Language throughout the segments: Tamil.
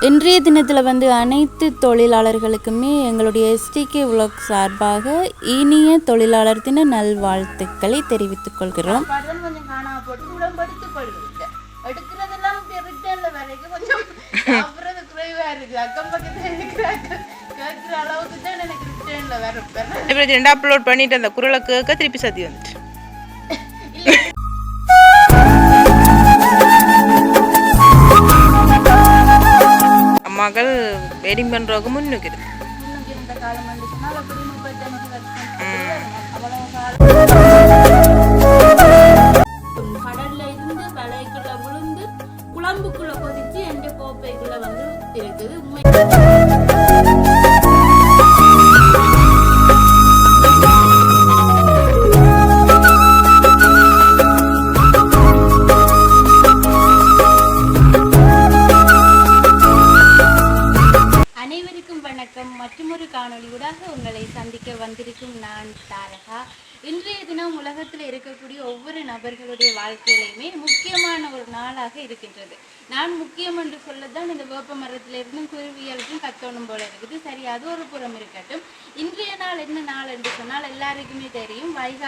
இன்றைய தினத்தில் வந்து அனைத்து தொழிலாளர்களுக்குமே எங்களுடைய எஸ்டிகே உலக் சார்பாக இனிய தொழிலாளர் தின நல்வாழ்த்துக்களை தெரிவித்துக் கொள்கிறோம். படம் கொஞ்சம் காணாம போட்டு உடம்படுத்திக் கொள்வீங்க எடுக்கிறதெல்லாம் ரிட்டர்ன்ல மகள் வருஷம் அவ்வளவு காலம் கடல்ல இருந்து வலைக்குள்ள விழுந்து குழம்புக்குள்ள கொதிச்சு எந்த கோப்பைக்குள்ள வந்து இருக்குது உண்மை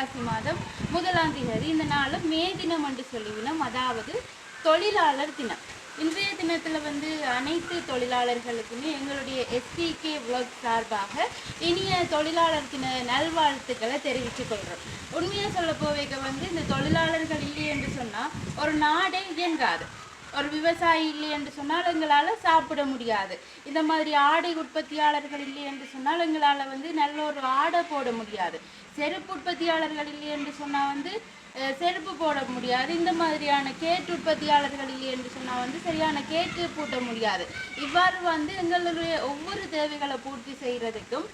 புரட்டாசி மாதம் முதலாம் தேதி இந்த நாளும் மே தினம் என்று சொல்லிவினோம் அதாவது தொழிலாளர் தினம். இன்றைய தினத்தில் வந்து அனைத்து தொழிலாளர்களுக்குமே எங்களுடைய எஸ்பிகே ஒர்க் சார்பாக இனிய தொழிலாளர் தின நல்வாழ்த்துக்களை தெரிவித்துக் கொள்கிறோம். உண்மையாக சொல்ல போவேக்க வந்து இந்த தொழிலாளர்கள் இல்லை என்று சொன்னால் ஒரு நாடே இயங்காது. ஒரு விவசாயி இல்லை என்று சொன்னால் எங்களால் சாப்பிட முடியாது. இந்த மாதிரி ஆடை உற்பத்தியாளர்கள் இல்லை என்று சொன்னால் எங்களால் வந்து நல்ல ஒரு ஆடை போட முடியாது. செருப்பு உற்பத்தியாளர்கள் இல்லை என்று சொன்னால் வந்து செருப்பு போட முடியாது. இந்த மாதிரியான கேட்டு உற்பத்தியாளர்கள் இல்லை என்று சொன்னால் வந்து சரியான கேட்டு பூட்ட முடியாது. இவ்வாறு வந்து எங்களுடைய ஒவ்வொரு தேவைகளை பூர்த்தி செய்கிறதுக்கும்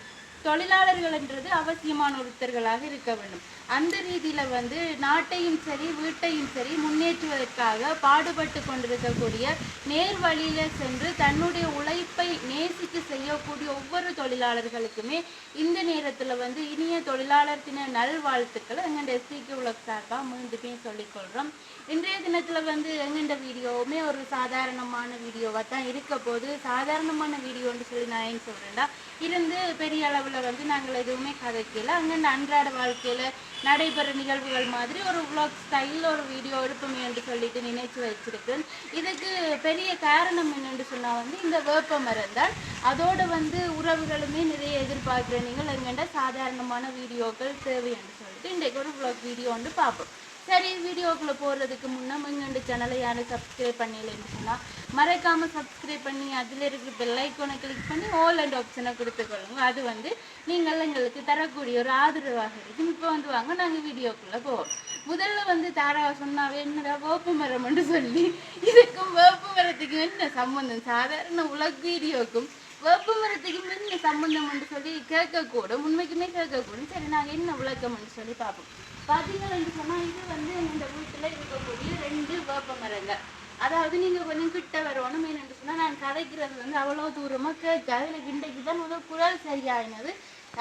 தொழிலாளர்கள் என்றது அவசியமான ஒருத்தர்களாக இருக்க வேண்டும். அந்த ரீதியில் வந்து நாட்டையும் சரி வீட்டையும் சரி முன்னேற்றுவதற்காக பாடுபட்டு கொண்டிருக்கக்கூடிய நேர் வழியில் சென்று தன்னுடைய உழைப்பை நேசித்து செய்யக்கூடிய ஒவ்வொரு தொழிலாளர்களுக்குமே இந்த நேரத்தில் வந்து இனிய தொழிலாளர் தின நல்வாழ்த்துக்களை எங்கள்ட எஸ்பிக்கு உலக சார்பாக மீண்டுமே சொல்லிக்கொள்கிறோம் இன்றைய தினத்தில் வந்து எங்கெண்ட வீடியோவுமே ஒரு சாதாரணமான வீடியோவாக தான் இருக்க போது சாதாரணமான வீடியோன்னு சொல்லி நான் ஏன் சொல்கிறேன்டா இருந்து பெரிய அளவில் வந்து நாங்கள் எதுவுமே கதைக்கல. அங்கண்ட அன்றாட வாழ்க்கையில் நடைபெற நிகழ்வுகள் மாதிரி ஒரு vlog ஸ்டைலில் ஒரு வீடியோ எடுப்போமே என்று சொல்லிட்டு நினைச்சு வச்சிருக்கேன். இதுக்கு பெரிய காரணம் என்னென்று சொன்னால் வந்து இந்த வேப்ப மரம் தான். அதோட வந்து உறவுகளுமே நிறைய எதிர்பார்க்குற நீங்கள் எங்கண்ட சாதாரணமான வீடியோக்கள் தேவை என்று சொல்லிட்டு இன்றைக்கு ஒரு vlog வீடியோ வந்து பார்ப்போம். சரி வீடியோக்குள்ளே போகிறதுக்கு முன்னே முன்னெண்டு சேனலை யாரும் சப்ஸ்கிரைப் பண்ணலைன்னு சொன்னால் மறக்காம சப்ஸ்கிரைப் பண்ணி அதில் இருக்கிற பெல்லைக்கோனை கிளிக் பண்ணி ஆல் அண்ட் ஆப்ஷனை கொடுத்துக்கொள்ளுங்க அது வந்து நீங்கள் எங்களுக்கு தரக்கூடிய ஒரு ஆதரவாக இருக்கும். இப்போ வந்து வாங்க நாங்கள் வீடியோக்குள்ளே போவோம். முதல்ல வந்து தாரா சொன்னாவே என்னடா வேப்பு மரம்னு சொல்லி இதுக்கும் வேப்பு மரத்துக்கும் என்ன சம்மந்தம் சாதாரண உலக வீடியோக்கும் வேப்பு மரத்துக்கும் என்ன சம்மந்தம்னு சொல்லி கேட்கக்கூடும். உண்மைக்குமே கேட்கக்கூடும். சரி நாங்கள் என்ன விளக்கம்னு சொல்லி பார்ப்போம். பார்த்தீங்கன்னு சொன்னா இது வந்து இந்த வீட்டுல இருக்கக்கூடிய ரெண்டு வேப்ப மரங்கள். அதாவது நீங்க கொஞ்சம் கிட்ட வரணும் என்னன்னு சொன்னா நான் கதைக்கிறது வந்து அவ்வளவு தூரமா கேட்காது எனக்கு இன்றைக்கு தான் முதல் குரல் சரியாயினது.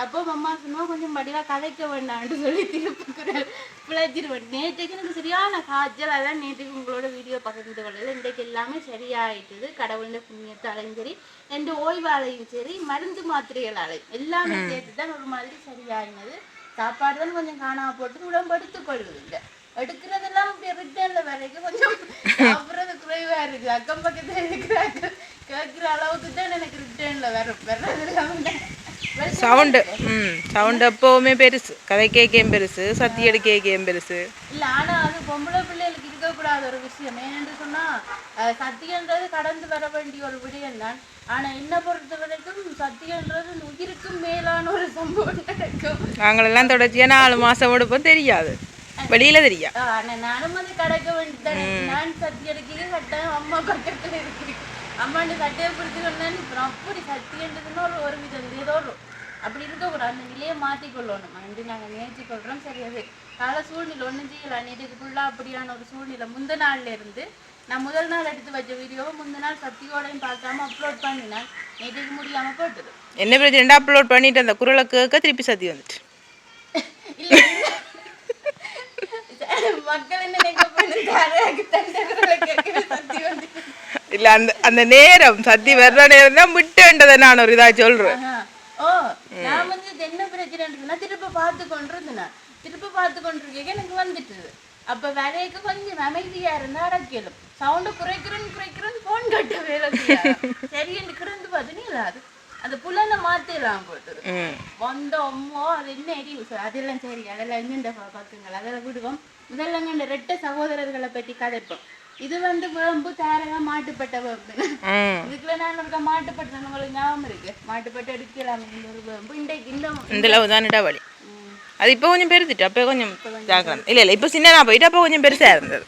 அப்போ அம்மா சொன்னா கொஞ்சம் படிவா கதைக்க வேண்டாம்னு சொல்லி திருப்பி குரல் பிழைச்சிருவேன் நேற்றுக்கு எனக்கு சரியான காய்ச்சல். அதான் நேற்றுக்கு உங்களோட வீடியோ பகிர்ந்து கொள்ளல இன்றைக்கு எல்லாமே சரியாயிட்டுது. கடவுளுடைய புண்ணியத்தாலையும் சரி எந்த ஓய்வாலையும் சரி மருந்து மாத்திரைகளாலையும் எல்லாமே சேர்த்து தான் ஒரு மாதிரி சரியாயினது. சாப்பாடு தான் கொஞ்சம் காணாம போட்டு உடம்படுத்திக் கொள்வதில்லை. எடுக்கிறதெல்லாம் ரிட்டர்ன்ல வரைக்கும் கொஞ்சம் சாப்பிட்றது குறைவா இருக்கு. அக்கம் பக்கத்துல இருக்கிறாங்க கேட்கிற அளவுக்கு தான் எனக்கு ரிட்டர்ன்ல வரும் வர்றது சவுண்டு. ம் சவுண்டு எப்போவுமே பெருசு. கதை கேட்கையும் பெருசு சத்தி எடுக்கையும் பெருசு. இல்ல ஆனா அது பொம்பளை பிள்ளைகளுக்கு இருக்கக்கூடாத ஒரு விஷயம். ஏனென்று சொன்னா அஹ், சத்தியன்றது கடந்து வர வேண்டிய ஒரு விடயம் தான். ஆனா என்ன பொறுத்த வரைக்கும் சத்தியன்றது உயிருக்கும் மேலான ஒரு சம்பவம் நடக்கும் நாங்களெல்லாம் தொடர்ச்சியாக நாலு மாதம் எடுப்போம் தெரியாது. வெளியில தெரியா ஆனா நானும் வந்து கடக்க வேண்டியதானே நான் சத்தி அடிக்க கட்டாயம் அம்மா பக்கத்துல இருக்கு அம்மாண்ட சட்டையை பிடிச்சி சொன்னேன் அப்புறம் அப்படி சத்தியன்றதுன்னு ஒரு ஒரு விதம் ஏதோ ஒரு அப்படி இருக்கக்கூடாது அந்த நிலையை மாற்றிக்கொள்ளணும் அன்று நாங்கள் முயற்சி கொள்கிறோம் சரியாவே கால சூழ்நிலை ஒன்றும் செய்யலாம் நேற்றுக்கு ஃபுல்லாக அப்படியான ஒரு சூழ்நிலை முந்த நாள்ல இருந்து நான் முதல் நாள் எடுத்து வச்ச வீடியோவை முந்த நாள் சத்தியோடையும் பார்க்காம அப்லோட் பண்ணினேன் நேற்றுக்கு முடியாம போட்டுது என்ன பிரச்சனை அப்லோட் பண்ணிட்டு அந்த குரலை கேட்க திருப்பி சத்தி வந்துட்டு. மக்கள் என்ன இல்ல அந்த அந்த நேரம் சத்தி வர்ற நேரம் தான் விட்டுன்றதை நான் ஒரு இதா சொல்றேன். ஓ நான் வந்து என்ன பிரச்சனைன்னா திருப்ப பார்த்து கொண்டிருந்தேன். திருப்ப பார்த்து கொண்டிருக்கேன் எனக்கு வந்துட்டு அப்ப வரையக்கு கொஞ்சம் அமைதியா இருந்தா அடக்கலும். சவுண்ட் குறைக்கிறேன்னு குறைக்கிறேன்னு போன் கட்ட வேலை. சரி என்று கிடந்து பார்த்தீங்களா அது அந்த புலனை மாத்திடலாம் போட்டு வந்த அம்மா அது என்ன எரி அதெல்லாம் சரி. அதெல்லாம் எங்கண்ட பார்க்குங்கள் அதெல்லாம் விடுவோம். முதல்ல எங்கண்ட ரெட்ட சகோதரர்களை பற்றி கதைப்போம். இது வந்து வேம்பு தாரகா மாட்டுப்பட்ட வேம்பு. இதுக்குள்ள நான் இருக்க மாட்டுப்பட்டு உங்களுக்கு ஞாபகம் இருக்கு. மாட்டுப்பட்டு எடுக்கலாம் இந்த ஒரு வேம்பு. இந்த இந்த லவ் தான் இடவழி அது இப்போ கொஞ்சம் பெருத்துட்டு அப்போ கொஞ்சம் ஜாக்கிரம் இல்லை இல்லை இப்போ சின்னதா போயிட்டு அப்போ கொஞ்சம் பெருசா இருந்தது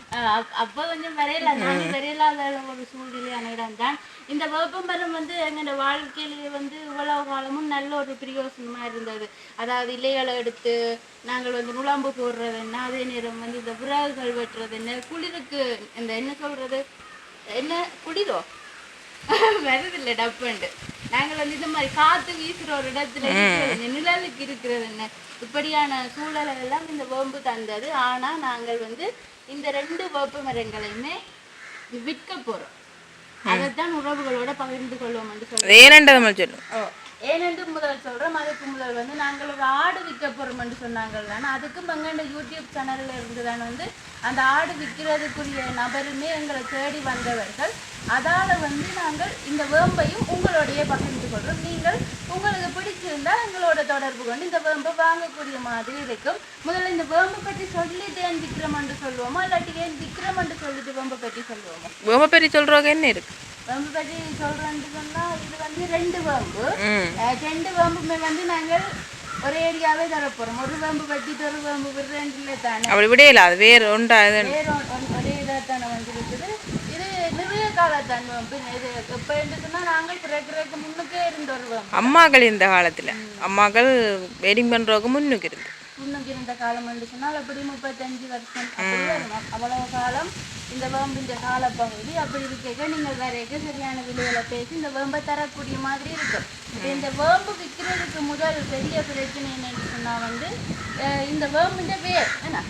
அப்ப கொஞ்சம் வரையல நான் வரையலாத ஒரு சூழ்நிலையான இடம் தான் இந்த வேப்பமரம் வந்து எங்களோட வாழ்க்கையில வந்து இவ்வளவு காலமும் நல்ல ஒரு பிரயோசனமா இருந்தது அதாவது இலைகளை எடுத்து நாங்கள் வந்து நுழம்பு போடுறது என்ன அதே நேரம் வந்து இந்த விறகுகள் வெட்டுறது என்ன குளிருக்கு இந்த என்ன சொல்றது என்ன குளிரோ வருதில்லை டப்புண்டு நாங்கள் வந்து இந்த மாதிரி காத்து வீசுற ஒரு இடத்துல நிழலுக்கு இருக்கிறது என்ன? இப்படியான சூழலை எல்லாம் இந்த வேம்பு தந்தது. ஆனா நாங்கள் வந்து இந்த ரெண்டு வேப்ப மரங்களையுமே விற்க போறோம். அதைத்தான் உறவுகளோட பகிர்ந்து கொள்வோம் என்று சொல்றோம். அது ஏனன்றதை மாதிரி சொல்லு ஓ ஏனென்று முதல் சொல்றோம். அதுக்கு முதல் வந்து நாங்கள் ஒரு ஆடு விற்க போறோம் என்று சொன்னாங்கள் அதுக்கும் எங்கண்ட யூடியூப் சேனல்ல இருந்து தான் வந்து அந்த ஆடு விற்கிறதுக்குரிய நபருமே எங்களை தேடி வந்தவர்கள். அதால வந்து நாங்கள் இந்த வேம்பையும் உங்களோடய பகிர்ந்து கொள்றோம். நீங்கள் உங்களுக்கு பிடிச்சிருந்தா எங்களோட தொடர்பு கொண்டு இந்த வேம்பை வாங்கக்கூடிய மாதிரி இருக்கும். முதல்ல இந்த வேம்பை பற்றி சொல்லிட்டு ஏன் விக்ரம் என்று சொல்லுவோமா? இல்லாட்டி ஏன் விக்ரம் என்று சொல்லிட்டு வேம்பை பற்றி சொல்லுவோமா? ரொம்ப பெரிய சொல்றவங்க என்ன இருக்கு? வேம்பு பற்றி சொல்றேன்னு சொன்னா இது வந்து ரெண்டு வேம்பு. ரெண்டு வேம்புமே வந்து நாங்கள் ஒரே ஏரியாவே தரப்போறோம். ஒரு வேம்பு ஒரு வேம்பு விடுறேன்ல தானே. அப்படி விடையில அது வேறு ஒன்றா இது. ஒரே இதாக தானே வந்துருக்குது. இது நிறைய காலத்தான் இது இப்போ இருந்துச்சுன்னா நாங்கள் பிறக்கிறதுக்கு முன்னுக்கே இருந்த ஒரு வேம்பு. அம்மாக்கள் இந்த காலத்துல. அம்மாக்கள் வெட்டிங் பண்றவங்க முன்னுக்கு இருந்து முன்னுக்கு இருந்த காலம் என்று சொன்னால் அப்படி முப்பத்தஞ்சு வருஷம். அவ்வளவு காலம் இந்த வேம்பின் காலப்பகுதி அப்படி இருக்க நீங்கள் வரைக்கும் சரியான விலையில பேசி இந்த வேம்பை தரக்கூடிய மாதிரி இருக்கும். இந்த வேம்பு விற்கிறதுக்கு முதல் பெரிய பிரச்சனை என்னன்னு சொன்னா வந்து இந்த வேம்பின் வேர் என்ன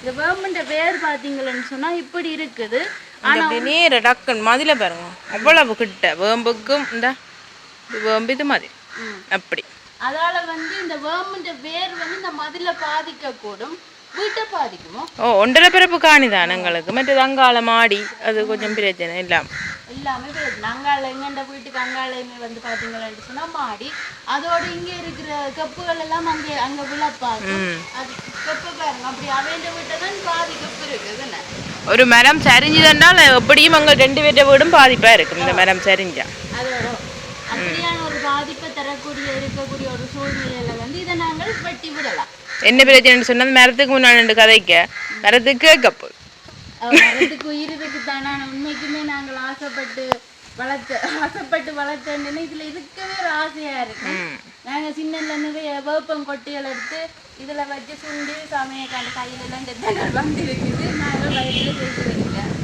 இந்த வேம்பின் வேர் பார்த்தீங்கன்னு சொன்னா இப்படி இருக்குது. இந்த அப்படி நேர டக்குன்னு மதில பாருங்க. அவ்வளவு கிட்ட வேம்புக்கும் இந்த வேம்பு இது மாதிரி. அப்படி. அதால வந்து இந்த வேம்பின் வேர் வந்து இந்த மதில பாதிக்கக்கூடும். ஓ ஒன்றரை பிறப்பு காணிதான் எங்களுக்கு. மற்றது அங்கால மாடி அது கொஞ்சம் பிரச்சனை இல்லாம எல்லாமே அங்கால எங்கண்ட வீட்டுக்கு அங்காலையுமே வந்து பாத்தீங்கன்னு சொன்னா மாடி. அதோட இங்க இருக்கிற கப்புகள் எல்லாம் அங்கே அங்க விழப்பாக்கும் அது கப்பு பாருங்க அப்படி அவைண்ட வீட்டை தான் பாதி கப்பு இருக்குது என்ன? ஒரு மரம் சரிஞ்சுதென்றால் எப்படியும் அங்கே ரெண்டு பேர்ட்ட வீடும் பாதிப்பா இருக்கும் இந்த மரம் சரிஞ்சா. அதோட அப்படியான ஒரு பாதிப்பை தரக்கூடிய இருக்கக்கூடிய ஒரு சூழ்நிலையில வந்து இதை நாங்கள் வெட்டி விடலாம். என்ன பிரச்சனைன்னு சொன்னால் மரத்துக்கு முன்னாடி ரெண்டு கதைக்க. மரத்துக்கு அவ மரத்துக்கு உயிர் இருக்கு தானே? உண்மைக்குமே நாங்கள் ஆசைப்பட்டு வளர்த்த ஆசைப்பட்டு வளர்த்தேன்னு இதுல இருக்கவே ஒரு ஆசையா இருக்கு. நாங்க சின்னல நிறைய வேப்பம் கொட்டைகள் எடுத்து இதுல வச்சு சுண்டி சமையக்காண்ட கையில எல்லாம் ரத்தங்கள் வந்து இருக்குது நாங்கள் வயிற்றுல சேர்த்து வைக்கிறேன்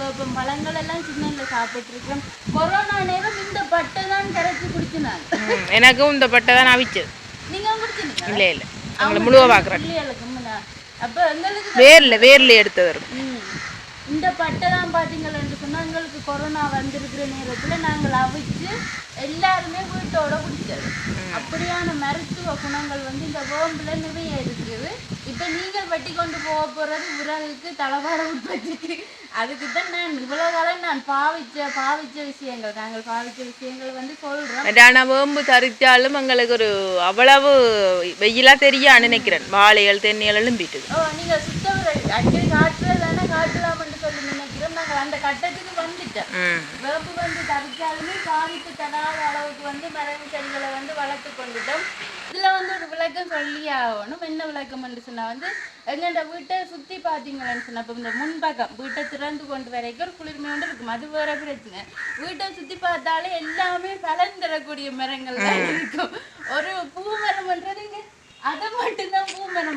வேப்பம் பழங்கள் எல்லாம் சின்னல சாப்பிட்டு இருக்கிறோம் கொரோனா நேரம் இந்த பட்டை தான் கரைச்சி குடிச்சினாங்க. எனக்கும் இந்த பட்டை தான் அவிச்சது. நீங்க இல்லை இல்லை. அவங்கள முழுவ பார்க்குறேன் பிள்ளைகளுக்கு முன்னா அப்ப எங்களுக்கு வேரில் வேரில் எடுத்தது இருக்கும் ம். இந்த பட்டை தான் பார்த்தீங்கன்னு சொன்னா எங்களுக்கு கொரோனா வந்திருக்கிற நேரத்துல நாங்கள் அவிச்சு எல்லாருமே வீட்டோட குடிச்சது அப்படியான மருத்துவ குணங்கள் வந்து இந்த வேம்புல நிறைய இருக்குது. இப்ப நீங்கள் வெட்டி கொண்டு போக போறது விறகுக்கு தளவாட உற்பத்திக்கு. அதுக்கு தான் நான் இவ்வளவு காலம் நான் பாவிச்ச பாவிச்ச விஷயங்கள். நாங்கள் பாவிச்ச விஷயங்கள் வந்து சொல்றோம். ஆனால் வேம்பு தரித்தாலும் எங்களுக்கு ஒரு அவ்வளவு வெயிலா தெரியா நினைக்கிறேன். வாழைகள் தென்னிகள் எழும்பிட்டுது ஓ நீங்க சுத்தம் அடிக்கடி காட்டுறதானே காட்டலாம்னு சொல்லி நினைக்கிறோம் நாங்கள் அந்த கட்டத்துக்கு வந்துட்டோம் ம் வேம்பு வந்து தவிச்சாலுமே பாதிப்பு தராத அளவுக்கு வந்து மரபு செடிகளை வந்து வளர்த்து கொண்டுட்டோம். இதுல வந்து ஒரு விளக்கம் சொல்லி ஆகணும். என்ன விளக்கம்னு சொன்னா வந்து எங்கள்ட வீட்டை சுத்தி பாத்தீங்கன்னு சொன்னா இப்ப இந்த முன்பக்கம் வீட்டை திறந்து கொண்டு வரைக்கும் ஒரு ஒன்று இருக்கும். அது வேற பிரச்சனை. வீட்டை சுத்தி பார்த்தாலே எல்லாமே பலன் தரக்கூடிய மரங்கள் தான் இருக்கும். ஒரு பூ மரம்ன்றது இங்க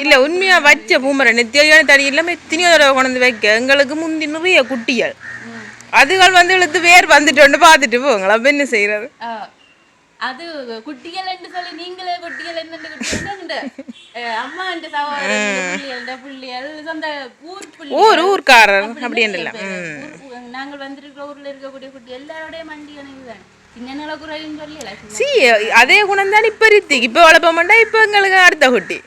இல்லை உண்மையா வச்ச பூமரை நித்தியான தடி இல்லாமல் எத்தனையோ கொண்டு வந்து வைக்க. எங்களுக்கு முந்தி நிறைய குட்டிகள். அதுகள் வந்து இழுத்து வேர் வந்துட்டு பார்த்துட்டு போங்களா என்ன செய்யறது. அது குட்டிகள் என்று சொல்லி நீங்களே குட்டிகள் குட்டிகள் அம்மா என்ற சகோதரன் புள்ளிகள் சொந்த ஊர் ஊர் ஊர்க்காரர் அப்படி இல்லை. நாங்கள் வந்திருக்கிற ஊர்ல இருக்கக்கூடிய குட்டி எல்லாரோடைய மண்டி சின்ன சி அதே குணம் தான் இப்போ இருக்கு. இப்போ வளர்ப்ப மாட்டா இப்போ எங்களுக்கு அடுத்த குட்டி.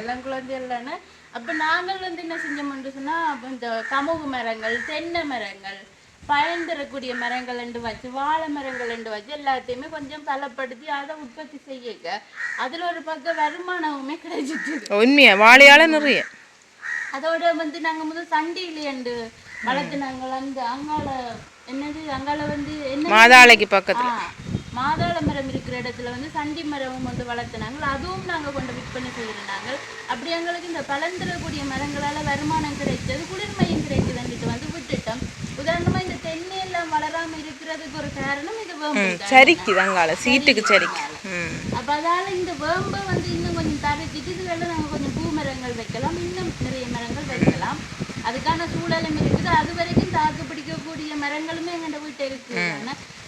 எல்லாம் குழந்தை இல்லைன்னு அப்ப நாங்கள் வந்து என்ன செஞ்சோம்னு சொன்னா அப்ப இந்த கமுகு மரங்கள் தென்னை மரங்கள் பயன் தரக்கூடிய மரங்கள் என்று வச்சு வாழை மரங்கள் என்று வச்சு எல்லாத்தையுமே கொஞ்சம் பலப்படுத்தி அதை உற்பத்தி செய்யக்க. அதுல ஒரு பக்கம் வருமானமுமே கிடைச்சிட்டு உண்மையா? வாழையால நிறைய. அதோட வந்து நாங்க முதல் சண்டியிலேண்டு வளர்த்துனாங்க அந்த அங்கால என்னது அங்கால வந்து என்ன? மாதாளைக்கு பக்கத்துல. மாதாள மரம் இருக்கிற இடத்துல வந்து சண்டி மரமும் வந்து வளர்த்துனாங்க. அதுவும் நாங்க கொண்டு விற்பனை செய்திருந்தாங்க. அப்படி எங்களுக்கு இந்த பலன் தரக்கூடிய மரங்களால வருமானம் கிடைச்சது குளிர்மையும் கிடைக்குதுன்னுட்டு வந்து விட்டுட்டோம். உதாரணமா இந்த தென்னை எல்லாம் வளராம இருக்கிறதுக்கு ஒரு காரணம் இது வேம்பு தான். சரிக்குது அங்கால சீட்டுக்கு சரிக்கு. அப்ப அதால இந்த வேம்பை வந்து இன்னும் கொஞ்சம் தவிர்த்துட்டு இதுல நாங்க கொஞ்சம் பூ மரங்கள் வைக்கலாம் இன்னும் நிறைய மரங்கள் வைக்கலாம். அதுக்கான சூழலும் இருக்குது. அது வரைக்கும் தாக்கு பிடிக்கக்கூடிய மரங்களுமே எங்கள்ட வீட்டை இருக்கு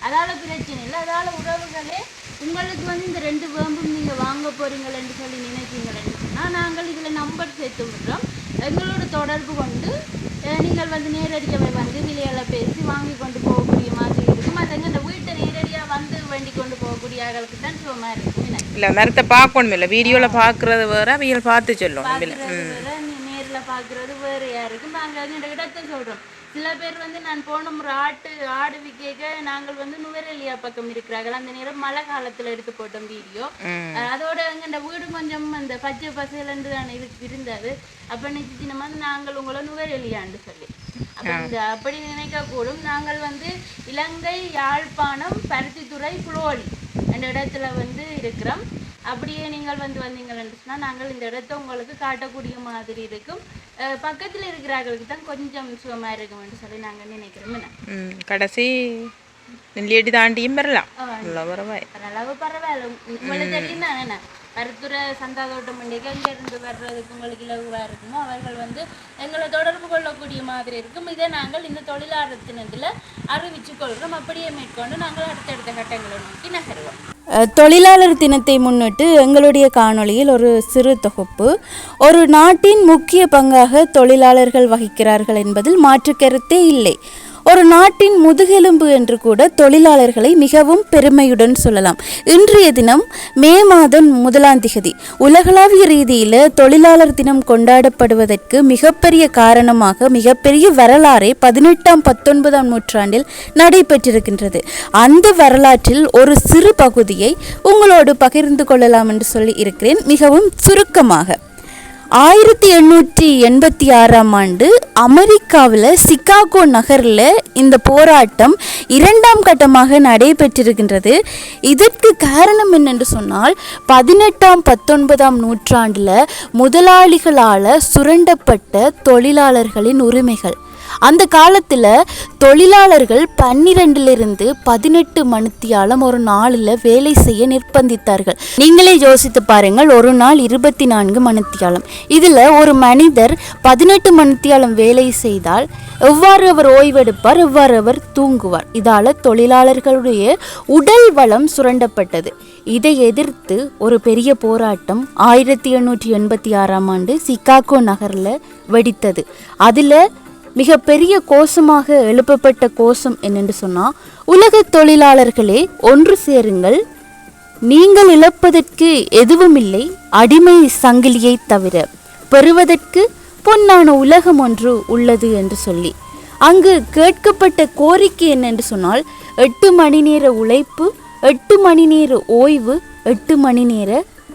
அதால பிரச்சனை இல்லை. அதால உறவுகளே உங்களுக்கு வந்து இந்த ரெண்டு வேம்பும் நீங்க வாங்க போறீங்களேன்னு சொல்லி நினைச்சீங்களேன்னு சொன்னா நாங்கள் இதுல நம்பர் சேர்த்து விடுறோம். எங்களோட தொடர்பு கொண்டு நீங்கள் வந்து நேரடியாக வந்து விலையில பேசி வாங்கி கொண்டு போகக்கூடிய மாதிரி இருக்கும். அது எங்க இந்த வீட்டை நேரடியா வந்து வேண்டி கொண்டு போகக்கூடிய ஆளுக்கு தான் சுகமா இருக்கும்? இல்லை மரத்தை பார்க்கணும் இல்லை வீடியோவில் பார்க்குறது வேற அவைகள் பார்த்து சொல்லணும் இல்லை பார்க்கறது வேற, நீ நேர்ல பாக்குறது வேற யாருக்கு நாங்க வந்து இந்த இடத்தை சொல்றோம். சில பேர் வந்து நான் போன முறை ஆட்டு ஆடு விற்க நாங்கள் வந்து நுவரெலியா பக்கம் இருக்கிறார்கள். அந்த நேரம் மழை காலத்துல எடுத்து போட்டோம் வீடியோ. அதோட அங்க இந்த வீடு கொஞ்சம் அந்த பச்சை பசையிலன்று தான் இரு- இருந்தது. அப்ப நினைச்சு நம்ம நாங்கள் உங்களை நுவரெலியான்னு சொல்லி. அப்படி நினைக்க கூடும் நாங்கள் வந்து இலங்கை யாழ்ப்பாணம் பருத்தித்துறை புலோலி அந்த இடத்துல வந்து இருக்கிறோம். அப்படியே நீங்கள் வந்து வந்தீங்கன்னு சொன்னா நாங்கள் இந்த இடத்த உங்களுக்கு காட்டக்கூடிய மாதிரி இருக்கும். பக்கத்துல இருக்கிறவர்களுக்கு தான் கொஞ்சம் சுகமா இருக்கும்னு சொல்லி நாங்க நினைக்கிறோம். கடைசி நெல்லியடி தாண்டியும் வரலாம். நல்லா பரவாய் ஓரளவு பரவாயில்ல. உ- உங்களுக்கு தெரியும் தானே என்ன? சந்தா தோட்டம் மண்டிக்கு எங்க இருந்து வர்றதுக்கு உங்களுக்கு இலகுவாக இருக்குமோ அவர்கள் வந்து எங்களை தொடர்பு கொள்ளக்கூடிய மாதிரி இருக்கும். இதை நாங்கள் இந்த தொழிலாளர் தினத்தில் அறிவிச்சு கொள்கிறோம் அப்படியே மேற்கொண்டு நாங்கள் அடுத்தடுத்த கட்டங்களை நோக்கி நகருவோம். தொழிலாளர் தினத்தை முன்னிட்டு எங்களுடைய காணொளியில் ஒரு சிறு தொகுப்பு. ஒரு நாட்டின் முக்கிய பங்காக தொழிலாளர்கள் வகிக்கிறார்கள் என்பதில் மாற்று கருத்தே இல்லை. ஒரு நாட்டின் முதுகெலும்பு என்று கூட தொழிலாளர்களை மிகவும் பெருமையுடன் சொல்லலாம். இன்றைய தினம் மே மாதம் முதலாம் திகதி. உலகளாவிய ரீதியில் தொழிலாளர் தினம் கொண்டாடப்படுவதற்கு மிகப்பெரிய காரணமாக மிகப்பெரிய வரலாறே பதினெட்டாம் பத்தொன்பதாம் நூற்றாண்டில் நடைபெற்றிருக்கின்றது. அந்த வரலாற்றில் ஒரு சிறு பகுதியை உங்களோடு பகிர்ந்து கொள்ளலாம் என்று சொல்லி இருக்கிறேன். மிகவும் சுருக்கமாக. ஆயிரத்தி எண்ணூற்றி எண்பத்தி ஆறாம் ஆண்டு அமெரிக்காவில் சிகாகோ நகரில் இந்த போராட்டம் இரண்டாம் கட்டமாக நடைபெற்றிருக்கின்றது. இதற்கு காரணம் என்னென்று சொன்னால் பதினெட்டாம் பத்தொன்பதாம் நூற்றாண்டில் முதலாளிகளால் சுரண்டப்பட்ட தொழிலாளர்களின் உரிமைகள். அந்த காலத்தில் தொழிலாளர்கள் பன்னிரெண்டிலிருந்து பதினெட்டு மணித்தியாலம் ஒரு நாளில் வேலை செய்ய நிர்பந்தித்தார்கள். நீங்களே யோசித்து பாருங்கள் ஒரு நாள் இருபத்தி நான்கு மணித்தியாலம். இதில் ஒரு மனிதர் பதினெட்டு மணித்தியாலம் வேலை செய்தால் எவ்வாறு அவர் ஓய்வெடுப்பார் எவ்வாறு அவர் தூங்குவார்? இதால் தொழிலாளர்களுடைய உடல் வளம் சுரண்டப்பட்டது. இதை எதிர்த்து ஒரு பெரிய போராட்டம் ஆயிரத்தி எண்ணூற்றி எண்பத்தி ஆறாம் ஆண்டு சிகாகோ நகரில் வெடித்தது. அதில் மிகப்பெரிய கோஷமாக எழுப்பப்பட்ட கோஷம் என்னென்று சொன்னால் உலக தொழிலாளர்களே ஒன்று சேருங்கள். நீங்கள் இழப்பதற்கு எதுவுமில்லை அடிமை சங்கிலியை தவிர பெறுவதற்கு பொன்னான உலகம் ஒன்று உள்ளது என்று சொல்லி. அங்கு கேட்கப்பட்ட கோரிக்கை என்னென்று சொன்னால் எட்டு மணி நேர உழைப்பு எட்டு மணி நேர ஓய்வு எட்டு மணி நேர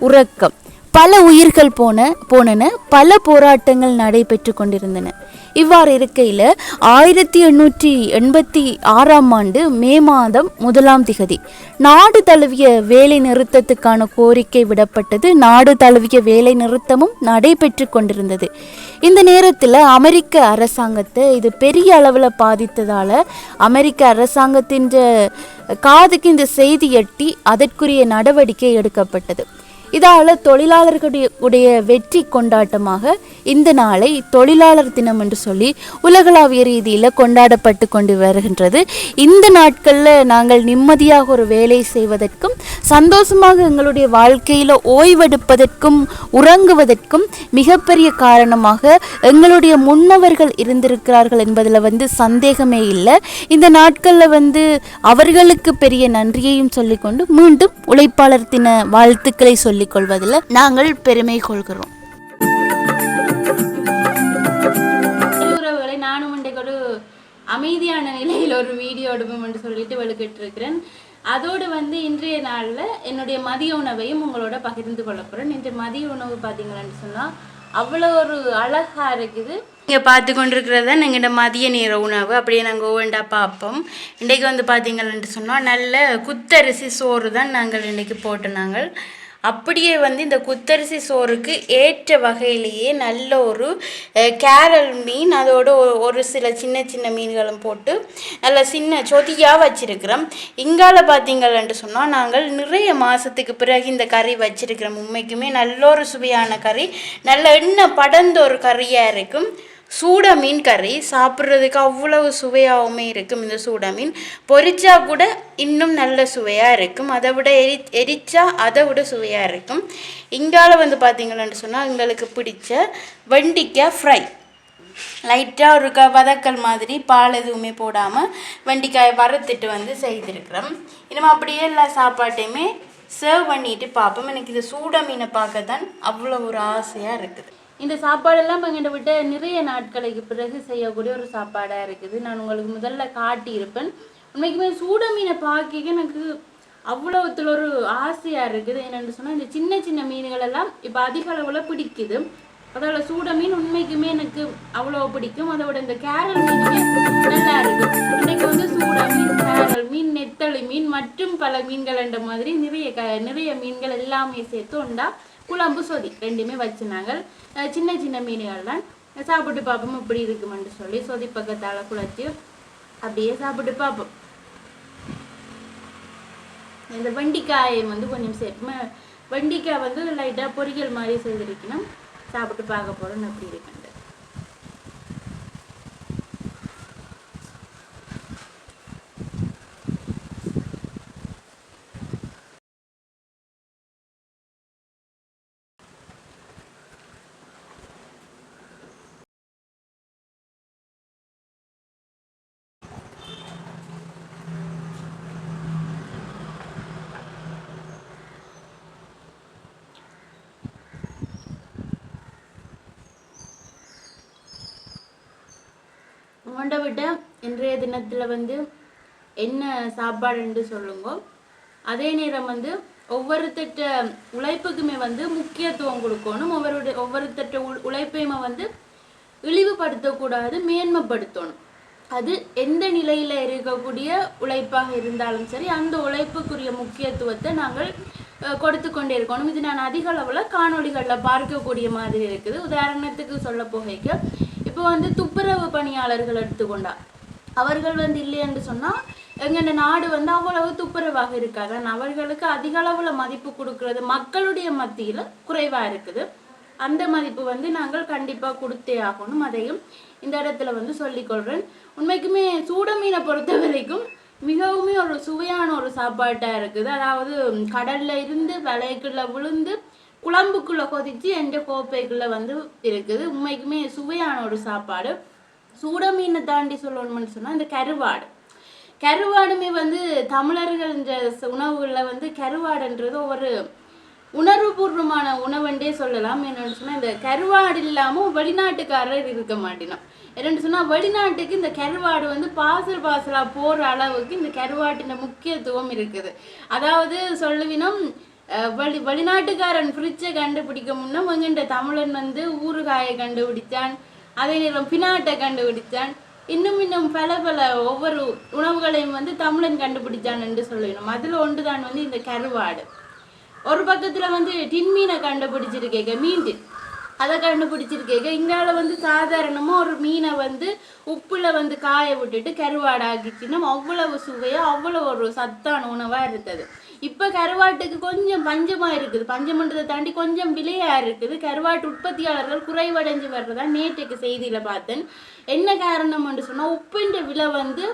உறக்கம். பல உயிர்கள் போன போனன பல போராட்டங்கள் நடைபெற்று கொண்டிருந்தன. இவ்வாறு இருக்கையில் ஆயிரத்தி எண்ணூற்றி எண்பத்தி ஆறாம் ஆண்டு மே மாதம் முதலாம் திகதி. நாடு தழுவிய வேலை நிறுத்தத்துக்கான கோரிக்கை விடப்பட்டது. நாடு தழுவிய வேலை நிறுத்தமும் நடைபெற்று கொண்டிருந்தது. இந்த நேரத்தில் அமெரிக்க அரசாங்கத்தை இது பெரிய அளவில் பாதித்ததால் அமெரிக்க அரசாங்கத்தின் காதுக்கு இந்த செய்தி எட்டி அதற்குரிய நடவடிக்கை எடுக்கப்பட்டது. இதால் தொழிலாளர்களுடைய உடைய வெற்றி கொண்டாட்டமாக இந்த நாளை தொழிலாளர் தினம் என்று சொல்லி உலகளாவிய ரீதியில் கொண்டாடப்பட்டு கொண்டு வருகின்றது. இந்த நாட்களில் நாங்கள் நிம்மதியாக ஒரு வேலை செய்வதற்கும் சந்தோஷமாக எங்களுடைய வாழ்க்கையில் ஓய்வெடுப்பதற்கும் உறங்குவதற்கும் மிகப்பெரிய காரணமாக எங்களுடைய முன்னவர்கள் இருந்திருக்கிறார்கள் என்பதில் வந்து சந்தேகமே இல்லை. இந்த நாட்களில் வந்து அவர்களுக்கு பெரிய நன்றியையும் சொல்லிக்கொண்டு மீண்டும் உழைப்பாளர் தின வாழ்த்துக்களை சொல்லி சொல்லிக் கொள்வதில் நாங்கள் பெருமை கொள்கிறோம். உறவுகளை நானும் இன்றைக்கு அமைதியான நிலையில் ஒரு வீடியோ எடுப்போம் என்று சொல்லிட்டு வலுக்கிட்டு இருக்கிறேன் அதோடு வந்து இன்றைய நாளில் என்னுடைய மதிய உணவையும் உங்களோட பகிர்ந்து கொள்ள போகிறேன் இன்று மதிய உணவு பார்த்தீங்கன்னு சொன்னால் அவ்வளோ ஒரு அழகா இருக்குது. நீங்கள் பார்த்து கொண்டிருக்கிறது தான் எங்கள்கிட்ட மதிய நேர உணவு. அப்படியே நாங்கள் ஒவ்வொன்றா பார்ப்போம். இன்றைக்கு வந்து பார்த்தீங்கன்னு சொன்னால் நல்ல குத்தரிசி சோறு தான் நாங்கள் இன்றைக்கி போட்டு நாங்கள் அப்படியே வந்து இந்த குத்தரிசி சோறுக்கு ஏற்ற வகையிலேயே நல்ல ஒரு கேரல் மீன் அதோட ஒரு- சில சின்ன சின்ன மீன்களும் போட்டு நல்ல சின்ன சொதியாக வச்சுருக்கிறோம். இங்கால பார்த்தீங்கன்னு சொன்னால் நாங்கள் நிறைய மாதத்துக்கு பிறகு இந்த கறி வச்சிருக்கிறோம். உண்மைக்குமே நல்ல ஒரு சுவையான கறி. நல்ல எண்ணெய் படர்ந்த ஒரு கறியாக இருக்கும். சூட மீன் கறி சாப்பிட்றதுக்கு அவ்வளவு சுவையாகவுமே இருக்கும் இந்த சூட மீன். பொரிச்சா கூட இன்னும் நல்ல சுவையாக இருக்கும். அதை விட எரி எரிச்சா அதை விட சுவையாக இருக்கும். இங்கால வந்து பார்த்தீங்களான்னு சொன்னால் எங்களுக்கு பிடிச்ச வெண்டிக்காய் ஃப்ரை. லைட்டாக ஒரு க வதக்கல் மாதிரி பால் எதுவுமே போடாமல் வெண்டிக்காயை வறுத்துட்டு வந்து செய்திருக்கிறோம். இனிமேல் அப்படியே எல்லா சாப்பாட்டையுமே சர்வ் பண்ணிட்டு பார்ப்போம். எனக்கு இது சூட மீனை பார்க்க தான் அவ்வளோ ஒரு ஆசையாக இருக்குது. இந்த சாப்பாடெல்லாம் எங்கிட்ட விட்ட நிறைய நாட்களுக்கு பிறகு செய்யக்கூடிய ஒரு சாப்பாடாக இருக்குது. நான் உங்களுக்கு முதல்ல காட்டியிருப்பேன். உண்மைக்குமே சூட மீனை பார்க்க எனக்கு அவ்வளோத்துல ஒரு ஆசையாக இருக்குது. என்னென்னு சொன்னால் இந்த சின்ன சின்ன மீன்கள் எல்லாம் இப்போ அதிக அளவில் பிடிக்குது. அதோட சூட மீன் உண்மைக்குமே எனக்கு அவ்வளோ பிடிக்கும். அதோட இந்த கேரல் மீனுமே நல்லா இருக்கு இன்னைக்கு வந்து சூட மீன் கேரல் மீன் நெத்தளி மீன் மற்றும் பல மீன்கள் என்ற மாதிரி நிறைய க நிறைய மீன்கள் எல்லாமே சேர்த்து உண்டா? குழம்பு சொதி ரெண்டுமே வச்சு நாங்கள் சின்ன சின்ன மீன்கள் தான். சாப்பிட்டு பார்ப்போம் இப்படி இருக்குமென்று சொல்லி சொதி பக்கத்தால் குழச்சி அப்படியே சாப்பிட்டு பார்ப்போம். இந்த வெண்டிக்காயை வந்து கொஞ்சம் சேர்ப்போம் வெண்டிக்காய் வந்து லைட்டாக பொரியல் மாதிரி செய்திருக்கணும். சாப்பிட்டு பார்க்க போகிறோன்னு அப்படி இருக்குன்ட்டு உங்கள்கிட்ட விட்ட இன்றைய தினத்தில் வந்து என்ன சாப்பாடுன்னு சொல்லுங்க அதே நேரம் வந்து ஒவ்வொருத்தட்ட உழைப்புக்குமே வந்து முக்கியத்துவம் கொடுக்கணும். ஒவ்வொருடைய ஒவ்வொருத்தட்ட உழ் உழைப்பையுமே வந்து இழிவுபடுத்தக்கூடாது மேன்மைப்படுத்தணும். அது எந்த நிலையில் இருக்கக்கூடிய உழைப்பாக இருந்தாலும் சரி அந்த உழைப்புக்குரிய முக்கியத்துவத்தை நாங்கள் கொடுத்து கொண்டே இருக்கணும். இது நான் அதிக அளவில் காணொளிகளில் பார்க்கக்கூடிய மாதிரி இருக்குது. உதாரணத்துக்கு சொல்ல போகைக்கு இப்போ வந்து துப்புரவு பணியாளர்கள் எடுத்துக்கொண்டா. அவர்கள் வந்து இல்லைன்னு சொன்னால் எங்கள் நாடு வந்து அவ்வளவு துப்புரவாக இருக்காது. அவர்களுக்கு அதிக அளவில் மதிப்பு கொடுக்கறது மக்களுடைய மத்தியில் குறைவாக இருக்குது. அந்த மதிப்பு வந்து நாங்கள் கண்டிப்பாக கொடுத்தே ஆகணும். அதையும் இந்த இடத்துல வந்து சொல்லிக்கொள்கிறேன் உண்மைக்குமே சூட மீனை பொறுத்த வரைக்கும் மிகவுமே ஒரு சுவையான ஒரு சாப்பாட்டாக இருக்குது. அதாவது கடல்ல இருந்து வலைக்குள்ள விழுந்து குழம்புக்குள்ள கொதிச்சு எந்த கோப்பைக்குள்ள வந்து இருக்குது. உண்மைக்குமே சுவையான ஒரு சாப்பாடு. சூட மீனை தாண்டி சொல்லணும்னு சொன்னா இந்த கருவாடு. கருவாடுமே வந்து தமிழர்கள் இந்த உணவுகளில் வந்து கருவாடுன்றது ஒரு உணர்வுபூர்வமான உணவுன்றே சொல்லலாம். என்னென்னு சொன்னால் இந்த கருவாடு இல்லாமல் வெளிநாட்டுக்காரர் இருக்க மாட்டினோம் என்னென்னு சொன்னால் வெளிநாட்டுக்கு இந்த கருவாடு வந்து பாசல் பாசலாக போகிற அளவுக்கு இந்த கருவாட்டின முக்கியத்துவம் இருக்குது. அதாவது சொல்லுவினோம் வெளி வெளிநாட்டுக்காரன் ஃப்ரிட்ஜை கண்டுபிடிக்க முன்னே எங்கண்ட தமிழன் வந்து ஊறுகாயை கண்டுபிடித்தான். அதே நேரம் பினாட்டை கண்டுபிடித்தான். இன்னும் இன்னும் பல பல ஒவ்வொரு உணவுகளையும் வந்து தமிழன் கண்டுபிடிச்சான் என்று சொல்லணும் ஒன்று ஒன்றுதான் வந்து இந்த கருவாடு. ஒரு பக்கத்துல வந்து டின்மீனை கண்டுபிடிச்சிருக்கேங்க மீன் டின் அதை கண்டுபிடிச்சிருக்கேங்க. இங்கால வந்து சாதாரணமா ஒரு மீனை வந்து உப்புல வந்து காய விட்டுட்டு கருவாடாக்கிச்சுன்னா அவ்வளவு சுவையாக அவ்வளவு ஒரு சத்தான உணவாக இருந்தது. இப்போ கருவாட்டுக்கு கொஞ்சம் பஞ்சமாக இருக்குது. பஞ்சமன்றதை தாண்டி கொஞ்சம் விலையாக இருக்குது. கருவாட்டு உற்பத்தியாளர்கள் குறைவடைஞ்சு வர்றதா நேற்றுக்கு செய்தியில் பார்த்தேன். என்ன காரணம்னு சொன்னால் உப்பின்ற விலை வந்து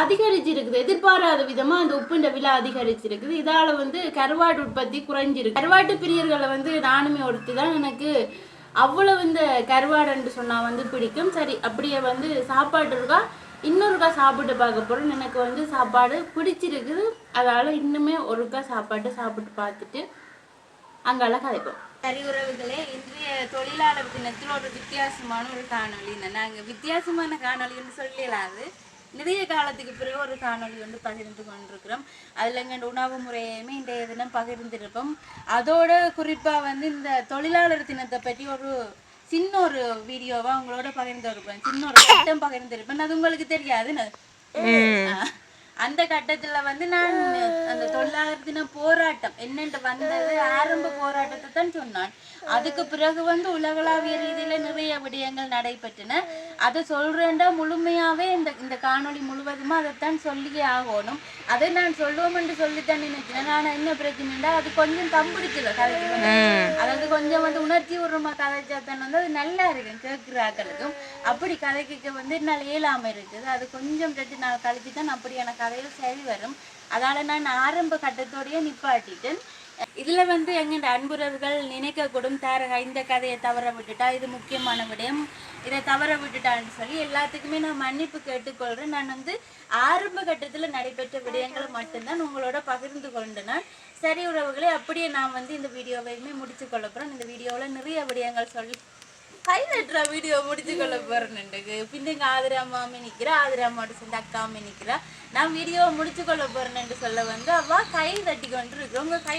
அதிகரிச்சிருக்குது. எதிர்பாராத விதமா அந்த உப்புண்ட விலை அதிகரிச்சிருக்குது. இதால வந்து கருவாட்டு உற்பத்தி குறைஞ்சிருக்கு. கருவாட்டு பிரியர்களை வந்து நானுமே ஒருத்தி தான் எனக்கு அவ்வளவு இந்த கருவாடுன்னு சொன்னா வந்து பிடிக்கும். சரி அப்படியே வந்து சாப்பாடு இருக்கா இன்னொருக்கா சாப்பிட்டு பார்க்க போறேன். எனக்கு வந்து சாப்பாடு பிடிச்சிருக்குது. அதனால் இன்னுமே ஒருக்கா சாப்பாடு சாப்பிட்டு பார்த்துட்டு அங்கால கதைப்போம் சரி உறவுகளே இன்றைய தொழிலாளர் தினத்தில் ஒரு வித்தியாசமான ஒரு காணொளி நாங்கள் வித்தியாசமான காணொளின்னு சொல்லலாது நிறைய காலத்துக்கு பிறகு ஒரு காணொளி வந்து பகிர்ந்து கொண்டிருக்கிறோம். அதில் எங்கள் உணவு முறையுமே இன்றைய தினம் பகிர்ந்திருப்போம். அதோட குறிப்பாக வந்து இந்த தொழிலாளர் தினத்தை பற்றி ஒரு சின்ன ஒரு வீடியோவா உங்களோட பகிர்ந்து இருப்பேன் சின்ன ஒரு கட்டம் பகிர்ந்திருப்பேன். அது உங்களுக்கு தெரியாது. அந்த கட்டத்துல வந்து நான் அந்த தொழிலாளர் தின போராட்டம். என்னென்று வந்தது? ஆரம்ப போராட்டத்தை தான் சொன்னான். அதுக்கு பிறகு வந்து உலகளாவிய ரீதியில நிறைய விடயங்கள் நடைபெற்றன. அதை சொல்றேன்டா முழுமையாவே இந்த இந்த காணொளி முழுவதுமா அதைத்தான் சொல்லியே ஆகணும். அதை நான் சொல்லுவோம் என்று சொல்லித்தான் நினைக்கிறேன். ஆனா என்ன பிரச்சனைடா அது கொஞ்சம் தம்பிடிக்கல கதைக்கு. அதாவது கொஞ்சம் வந்து உணர்ச்சி பூர்வமா கதைச்சா தான் வந்து அது நல்லா இருக்கும் கேட்கிறாக்களுக்கும் அப்படி கதைக்க வந்து என்னால் இயலாம இருக்குது. அது கொஞ்சம் ரெண்டு நாள் கழிச்சு தான் அப்படியான கதைகள் சரி வரும். அதால நான் ஆரம்ப கட்டத்தோடயே நிப்பாட்டிட்டேன் இதுல வந்து எங்கண்ட அன்புறவுகள் நினைக்கக்கூடும் தாரக இந்த கதையை தவற விட்டுட்டா இது முக்கியமான விடயம். இதை தவற விட்டுட்டான்னு சொல்லி எல்லாத்துக்குமே நான் மன்னிப்பு கேட்டுக்கொள்றேன். நான் வந்து ஆரம்ப கட்டத்தில் நடைபெற்ற விடயங்களை மட்டும்தான் உங்களோட பகிர்ந்து கொண்டேன். சரி உறவுகளை அப்படியே நான் வந்து இந்த வீடியோவையுமே முடிச்சு கொள்ள போகிறேன் இந்த வீடியோவில் நிறைய விடயங்கள் சொல்லி கை தட்டுற வீடியோ முடிச்சு கொள்ள போறேன்னுக்கு பின்னுங்க ஆதிரா மாமி நிக்கிறா ஆதிரா மாட்டு சேர்ந்து அக்காமி நிக்கிறா. நான் வீடியோவை முடிச்சு கொள்ள போறேன்னு சொல்ல வந்து அவ கை தட்டி கொண்டு இருக்கு உங்க கை.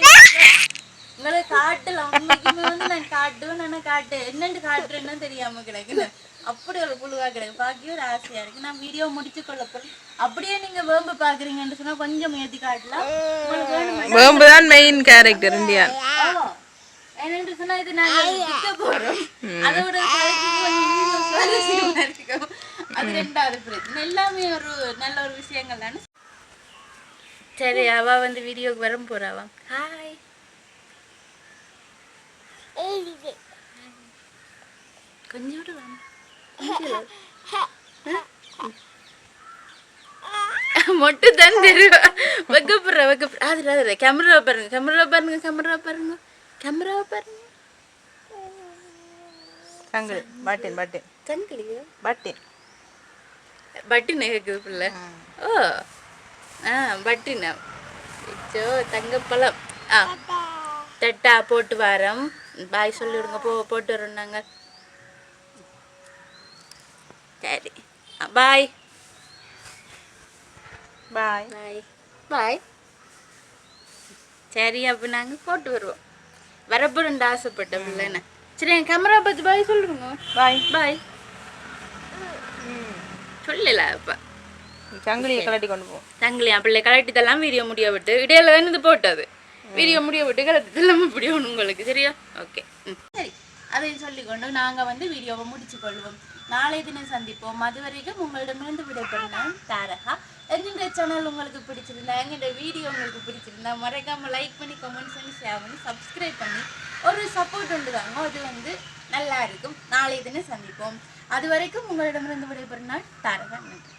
உங்களை காட்டலாம் உண்மைக்குமே வந்து நான் காட்டுவேன் நான் காட்டு. என்னன்னு காட்டுறேன்னு தெரியாம கிடக்கு அப்படி ஒரு புழுவா கிடக்கு. பாக்கி ஒரு ஆசையா இருக்கு. நான் வீடியோ முடிச்சு கொள்ள போறேன். அப்படியே நீங்க வேம்பு பாக்குறீங்கன்னு சொன்னா கொஞ்சம் ஏத்தி காட்டலாம். வேம்பு தான் மெயின் கேரக்டர் இந்தியா. என்னன்னு சொன்னா இது நாங்க விற்க போறோம். அதோட கதைக்கு கொஞ்சம் வீடியோ சுவாரஸ்யமா இருக்கும் அது ரெண்டாவது பிரச்சனை எல்லாமே ஒரு நல்ல ஒரு விஷயங்கள் தானே? சரி அவ வந்து வீடியோக்கு வர போறாவா ஹாய் வாம்மா. மொட்டு தான் தெரியும். வைக்கப்படுற வைக்கப்படுற அது கேமரா பாருங்க கேமரா பாருங்க கேமரா பாருங்க. கேமரா பாருங்க சங்கிலி பாட்டின் பாட்டின் தங்கலியோ பாட்டின் பட்டின கேக்குது பிள்ளை ஓ ஆ பட்டினா அச்சோ தங்கப்பழம் ஆ தட்டா போட்டு வாரம் பாய் சொல்லி விடுங்க போ போட்டு வரோம் நாங்கள் சரி பாய் பாய் பாய் பாய் சரி அப்போ நாங்கள் போட்டு வருவோம் வரப்போறேன் ஆசைப்பட்ட பிள்ளைன்னு சரி என் கேமரா பார்த்து பாய் சொல்லுங்க. பாய் பாய் சொல்லல அப்போ. சங்கிலியை கலட்டி கொண்டு போ. தங்களையா பிள்ளை கலட்டி தரலாம் வீடியோ முடிய விட்டு. இடையில தான் இது போட்டது. வீடியோ முடிய விட்டு கலட்டி தரலாம் இப்படி ஒன்று உங்களுக்கு சரியா? ஓகே சரி அதையும் சொல்லிக்கொண்டு நாங்கள் வந்து வீடியோவை முடிச்சு கொள்வோம். நாளை தினம் சந்திப்போம். அது வரைக்கும் உங்களிடமிருந்து விடைபெறும் நான் தாரகா. எங்கிட்ட சேனல் உங்களுக்கு பிடிச்சிருந்தா எங்கிட்ட வீடியோ உங்களுக்கு பிடிச்சிருந்தா மறக்காம லைக் பண்ணி கமெண்ட்ஸ் பண்ணி ஷேர் பண்ணி சப்ஸ்கிரைப் பண்ணி ஒரு சப்போர்ட் உண்டு தாங்க. அது வந்து நல்லா இருக்கும். நாளை தினம் சந்திப்போம். அது வரைக்கும் உங்களிடமிருந்து விடைபெறும் நாள். தரவேன் நன்றி.